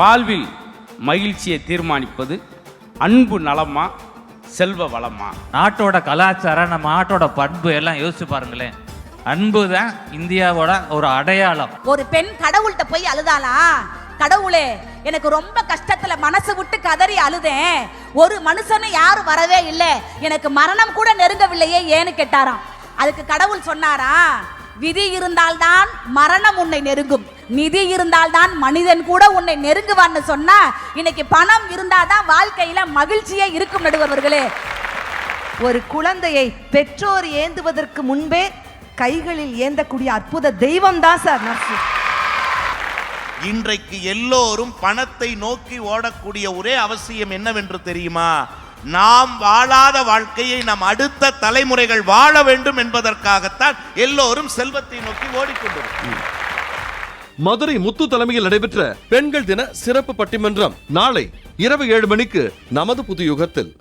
வாழ்வில் மகிழ்ச்சியை தீர்மானிப்பது அன்பு நலமா செல்வ வளமா? நாட்டோட கலாச்சாரம் நம்ம நாட்டோட பண்பு எல்லாம் யோசிச்சு பாருங்களேன். அன்பு தான் இந்தியாவோட ஒரு அடையாளம். ஒரு பெண் கடவுள்கிட்ட போய் அழுதாளா? கடவுளே எனக்கு ரொம்ப கஷ்டத்துல மனசு விட்டு கதறி அழுதேன். ஒரு மனுஷனும் யாரும் வரவே இல்லை. எனக்கு மரணம் கூட நெருங்கவில்லையே ஏன்னு கேட்டாராம். அதுக்கு கடவுள் சொன்னாரா? விதி இருந்தால்தான் மரணம் உன்னை நெருங்கும். நிதி இருந்தால்தான் மனிதன் கூட உன்னை நெருங்குவான்னு சொன்னா இன்னைக்கு பணம் இருந்தாதான் வாழ்க்கையில மகிழ்ச்சியே இருக்கும் நடுவர்களே. ஒரு குழந்தையை பெற்றோர் ஏந்துவதற்கு முன்பே கைகளில் ஏந்தக்கூடிய அற்புத தெய்வம் தான் சார் நர்சு இன்றைக்கு எல்லோரும் பணத்தை நோக்கி ஓடக்கூடிய ஒரே அவசியம் என்னவென்று தெரியுமா? நாம் வாழாத வாழ்க்கையை நம் அடுத்த தலைமுறைகள் வாழ வேண்டும் என்பதற்காகத்தான் எல்லோரும் செல்வத்தை நோக்கி ஓடிக்கொண்டிருக்கிறோம். மதுரை முத்து தலைமையில் நடைபெற்ற பெண்கள் தின சிறப்பு பட்டிமன்றம் நாளை இரவு ஏழு மணிக்கு நமது புது யுகத்தில்